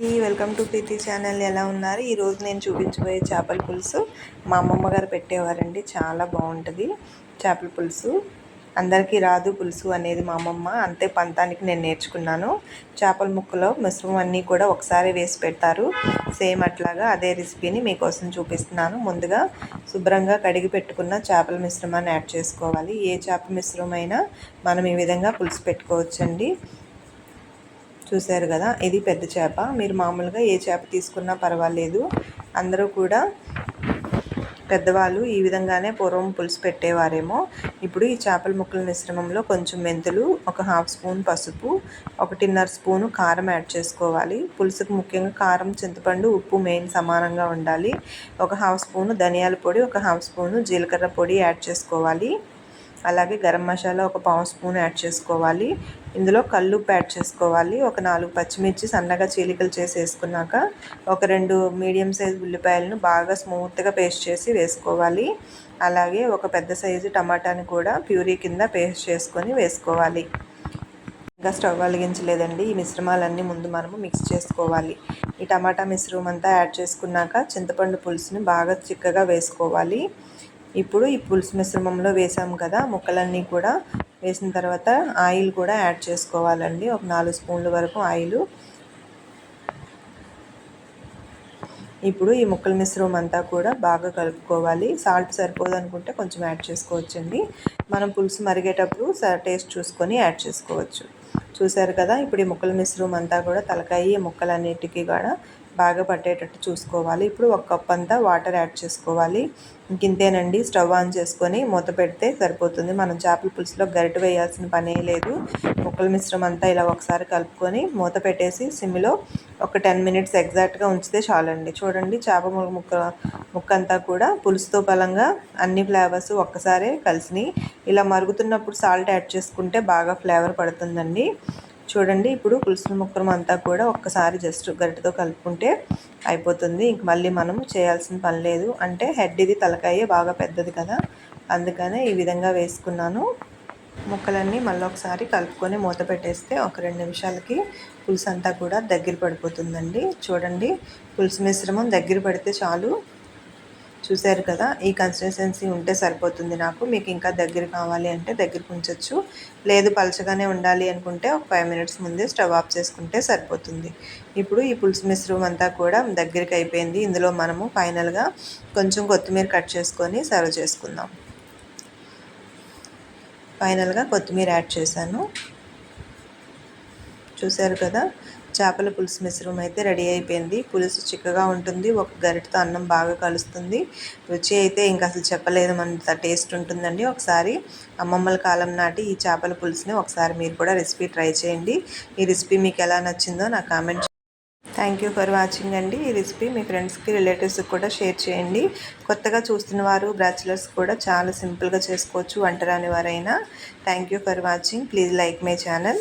Welcome to Preethi channel. ఎలా ఉన్నారు? ఈరోజు నేను చూపించబోయే చేపల పులుసు మా అమ్మమ్మ గారు పెట్టేవారండి. చాలా బాగుంటుంది చేపల పులుసు. అందరికీ రాదు పులుసు అనేది మా అమ్మమ్మ. అంతే పంతానికి నేను నేర్చుకున్నాను. చేపల ముక్కలో మిశ్రమం అన్నీ కూడా ఒకసారి వేసి పెడతారు. సేమ్ అట్లాగా అదే రెసిపీని మీకోసం చూపిస్తున్నాను. ముందుగా శుభ్రంగా కడిగి పెట్టుకున్న చేపల మిశ్రమాన్ని యాడ్ చేసుకోవాలి. ఏ చేప మిశ్రమైనా మనం ఈ విధంగా పులుసు పెట్టుకోవచ్చండి. చూశారు కదా ఇది పెద్ద చేప. మీరు మామూలుగా ఏ చేప తీసుకున్నా పర్వాలేదు. అందరూ కూడా పెద్దవాళ్ళు ఈ విధంగానే పూర్వం పులుసు పెట్టేవారేమో. ఇప్పుడు ఈ చేపల ముక్కల మిశ్రమంలో కొంచెం మెంతులు ఒక హాఫ్ స్పూన్ పసుపు ఒకటిన్నర స్పూను కారం యాడ్ చేసుకోవాలి. పులుసుకు ముఖ్యంగా కారం చింతపండు ఉప్పు మెయిన్ సమానంగా ఉండాలి. ఒక హాఫ్ స్పూను ధనియాల పొడి ఒక హాఫ్ స్పూను జీలకర్ర పొడి యాడ్ చేసుకోవాలి. అలాగే గరం మసాలా ఒక పావు స్పూన్ యాడ్ చేసుకోవాలి. ఇందులో కల్లుప్పు యాడ్ చేసుకోవాలి. ఒక నాలుగు పచ్చిమిర్చి సన్నగా చీలికలు చేసి వేసుకున్నాక ఒక రెండు మీడియం సైజ్ ఉల్లిపాయలను బాగా స్మూత్గా పేస్ట్ చేసి వేసుకోవాలి. అలాగే ఒక పెద్ద సైజు టమాటాని కూడా ప్యూరీ కింద పేస్ట్ చేసుకొని వేసుకోవాలి. ఇంకా స్టవ్ వెలిగించలేదండి. ఈ మిశ్రమాలన్నీ ముందు మనము మిక్స్ చేసుకోవాలి. ఈ టమాటా మిశ్రమం అంతా యాడ్ చేసుకున్నాక చింతపండు పులుసుని బాగా చిక్కగా వేసుకోవాలి. ఇప్పుడు ఈ పులుసు మిశ్రమంలో వేసాము కదా ముక్కలన్నీ కూడా. వేసిన తర్వాత ఆయిల్ కూడా యాడ్ చేసుకోవాలండి. ఒక నాలుగు స్పూన్ల వరకు ఆయిల్. ఇప్పుడు ఈ ముక్కల మిశ్రమం అంతా కూడా బాగా కలుపుకోవాలి. సాల్ట్ సరిపోదు అనుకుంటే కొంచెం యాడ్ చేసుకోవచ్చండి. మనం పులుసు మరిగేటప్పుడు టేస్ట్ చూసుకొని యాడ్ చేసుకోవచ్చు. చూసారు కదా ఇప్పుడు ఈ ముక్కల మిశ్రమం అంతా కూడా తలకాయ ముక్కలన్నిటికీ కూడా బాగా పట్టేటట్టు చూసుకోవాలి. ఇప్పుడు ఒక కప్ అంతా వాటర్ యాడ్ చేసుకోవాలి. ఇంతేనండి. స్టవ్ ఆన్ చేసుకొని మూత పెడితే సరిపోతుంది. మనం చేపల పులుసులో గరిట వేయాల్సిన పనే లేదు. ముక్కల మిశ్రమం అంతా ఇలా ఒకసారి కలుపుకొని మూత పెట్టేసి సిమ్లో ఒక టెన్ మినిట్స్ ఎగ్జాక్ట్గా ఉంచితే చాలండి. చూడండి చేప ముక్క ముక్క అంతా కూడా పులుసుతో బలంగా అన్ని ఫ్లేవర్స్ ఒక్కసారే కలిసినాయి. ఇలా మరుగుతున్నప్పుడు సాల్ట్ యాడ్ చేసుకుంటే బాగా ఫ్లేవర్ పడుతుందండి. చూడండి ఇప్పుడు పులుసు ముక్కరం అంతా కూడా ఒక్కసారి జస్ట్ గరిటతో కలుపుకుంటే అయిపోతుంది. ఇంక మళ్ళీ మనం చేయాల్సిన పని లేదు. అంటే హెడ్ ఇది తలకాయ బాగా పెద్దది కదా. అందుకనే ఈ విధంగా వేసుకున్నాను. ముక్కలన్నీ మళ్ళీ ఒకసారి కలుపుకొని మూత పెట్టేస్తే ఒక రెండు నిమిషాలకి పులుసు అంతా కూడా దగ్గర పడిపోతుందండి. చూడండి పులుసు మిశ్రమం దగ్గర పడితే చాలు. చూశారు కదా ఈ కన్సిస్టెన్సీ ఉంటే సరిపోతుంది నాకు. మీకు ఇంకా దగ్గర కావాలి అంటే దగ్గరకు ఉంచవచ్చు లేదు పలచగానే ఉండాలి అనుకుంటే ఒక ఫైవ్ మినిట్స్ ముందే స్టవ్ ఆఫ్ చేసుకుంటే సరిపోతుంది. ఇప్పుడు ఈ పులుసు మిశ్రమం అంతా కూడా దగ్గరికి అయిపోయింది. ఇందులో మనము ఫైనల్గా కొంచెం కొత్తిమీర కట్ చేసుకొని సర్వ్ చేసుకుందాం. ఫైనల్గా కొత్తిమీర యాడ్ చేశాను. చూశారు కదా చేపల పులుసు మిశ్రమం అయితే రెడీ అయిపోయింది. పులుసు చిక్కగా ఉంటుంది. ఒక గరిటతో అన్నం బాగా కలుస్తుంది. రుచి అయితే ఇంకా అసలు చెప్పలేదు. మన టేస్ట్ ఉంటుందండి. ఒకసారి అమ్మమ్మల కాలం నాటి ఈ చేపల పులుసుని ఒకసారి మీరు కూడా రెసిపీ ట్రై చేయండి. ఈ రెసిపీ మీకు ఎలా నచ్చిందో నాకు comment thank you for watching అండి. ఈ రెసిపీ మీ ఫ్రెండ్స్కి రిలేటివ్స్కి కూడా షేర్ చేయండి. కొత్తగా చూస్తున్న వారు బ్యాచులర్స్ కూడా చాలా సింపుల్గా చేసుకోవచ్చు. వంటరాని వారైనా. Thank you for watching please like my channel